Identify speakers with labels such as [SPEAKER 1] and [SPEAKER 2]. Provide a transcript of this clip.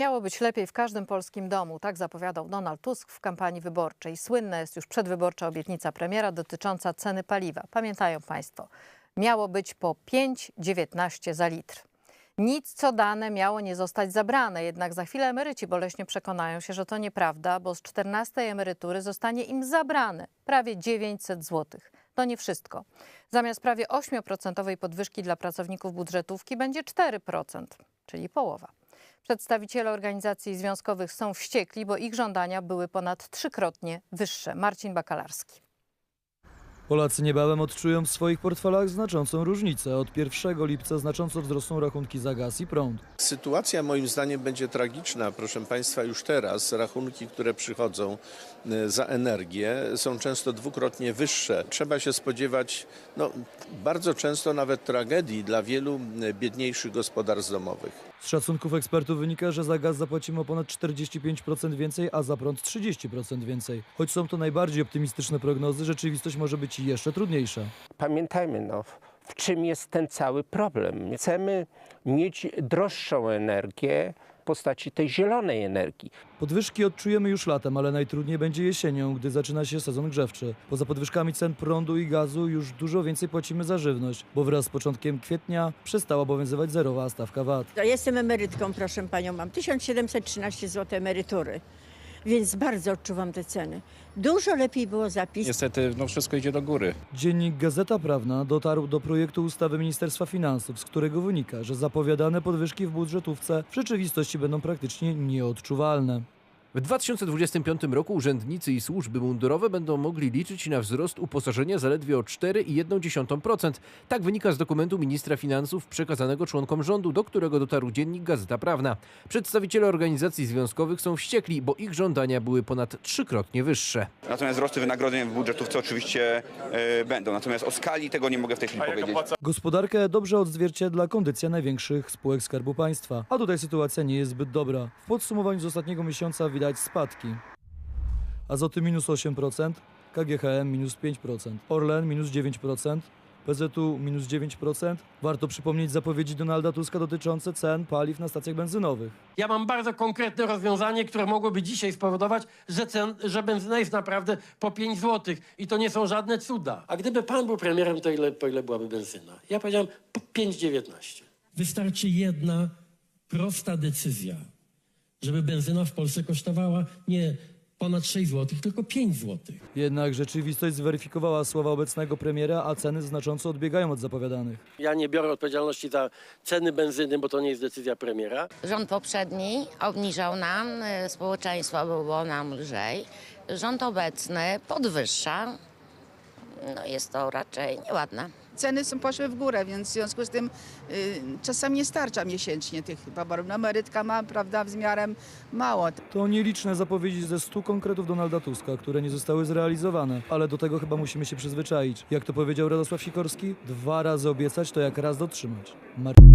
[SPEAKER 1] Miało być lepiej w każdym polskim domu, tak zapowiadał Donald Tusk w kampanii wyborczej. Słynna jest już przedwyborcza obietnica premiera dotycząca ceny paliwa. Pamiętają Państwo, miało być po 5,19 za litr. Nic co dane miało nie zostać zabrane, jednak za chwilę emeryci boleśnie przekonają się, że to nieprawda, bo z 14 emerytury zostanie im zabrane prawie 900 zł. To nie wszystko. Zamiast prawie 8% podwyżki dla pracowników budżetówki będzie 4%, czyli połowa. Przedstawiciele organizacji związkowych są wściekli, bo ich żądania były ponad trzykrotnie wyższe. Marcin Bakalarski.
[SPEAKER 2] Polacy niebawem odczują w swoich portfelach znaczącą różnicę. Od 1 lipca znacząco wzrosną rachunki za gaz i prąd.
[SPEAKER 3] Sytuacja moim zdaniem będzie tragiczna, proszę Państwa, już teraz. Rachunki, które przychodzą e, za energię są często dwukrotnie wyższe. Trzeba się spodziewać no, bardzo często nawet tragedii dla wielu e, biedniejszych gospodarstw domowych.
[SPEAKER 2] Z szacunków ekspertów wynika, że za gaz zapłacimy o ponad 45% więcej, a za prąd 30% więcej. Choć są to najbardziej optymistyczne prognozy, rzeczywistość może być jeszcze trudniejsza.
[SPEAKER 4] Pamiętajmy, no, w- czym jest ten cały problem. Chcemy mieć droższą energię postaci tej zielonej energii.
[SPEAKER 2] Podwyżki odczujemy już latem, ale najtrudniej będzie jesienią, gdy zaczyna się sezon grzewczy. Poza podwyżkami cen prądu i gazu już dużo więcej płacimy za żywność, bo wraz z początkiem kwietnia przestała obowiązywać zerowa stawka VAT.
[SPEAKER 5] Ja jestem emerytką, proszę panią, mam 1713 zł emerytury, więc bardzo odczuwam te ceny. Dużo lepiej było zapis.
[SPEAKER 6] Niestety no wszystko idzie do góry.
[SPEAKER 2] Dziennik Gazeta Prawna dotarł do projektu ustawy Ministerstwa Finansów, z którego wynika, że zapowiadane podwyżki w budżetówce w rzeczywistości będą praktycznie nieodczuwalne.
[SPEAKER 7] W 2025 roku urzędnicy i służby mundurowe będą mogli liczyć na wzrost uposażenia zaledwie o 4,1%. Tak wynika z dokumentu ministra finansów przekazanego członkom rządu, do którego dotarł dziennik Gazeta Prawna. Przedstawiciele organizacji związkowych są wściekli, bo ich żądania były ponad trzykrotnie wyższe.
[SPEAKER 8] Natomiast wzrosty wynagrodzeń w budżetówce oczywiście e, będą. Natomiast o skali tego nie mogę w tej chwili powiedzieć.
[SPEAKER 2] Gospodarkę dobrze odzwierciedla kondycja największych spółek Skarbu Państwa, a tutaj sytuacja nie jest zbyt dobra. W podsumowaniu z ostatniego miesiąca widać spadki. Azoty minus 8%, KGHM minus 5%, Orlen minus 9%, PZU minus 9%. Warto przypomnieć zapowiedzi Donalda Tuska dotyczące cen paliw na stacjach benzynowych.
[SPEAKER 9] Ja mam bardzo konkretne rozwiązanie, które mogłoby dzisiaj spowodować, że, cen, że benzyna jest naprawdę po 5 zł. I to nie są żadne cuda. A gdyby pan był premierem, to ile, po ile byłaby benzyna? Ja powiedziałem po 5,19.
[SPEAKER 10] Wystarczy jedna prosta decyzja, żeby benzyna w Polsce kosztowała nie ponad 6 zł, tylko 5 zł.
[SPEAKER 2] Jednak rzeczywistość zweryfikowała słowa obecnego premiera, a ceny znacząco odbiegają od zapowiadanych.
[SPEAKER 9] Ja nie biorę odpowiedzialności za ceny benzyny, bo to nie jest decyzja premiera.
[SPEAKER 11] Rząd poprzedni obniżał nam, y, społeczeństwo było nam lżej. Rząd obecny podwyższa. No jest to raczej nieładne.
[SPEAKER 12] Ceny są poszły w górę, więc w związku z tym y, czasami nie starcza miesięcznie tych poborów. No, emerytka ma, prawda, w miarę mało.
[SPEAKER 2] To nieliczne zapowiedzi ze 100 konkretów Donalda Tuska, które nie zostały zrealizowane, ale do tego chyba musimy się przyzwyczaić. Jak to powiedział Radosław Sikorski, dwa razy obiecać to jak raz dotrzymać. Mar-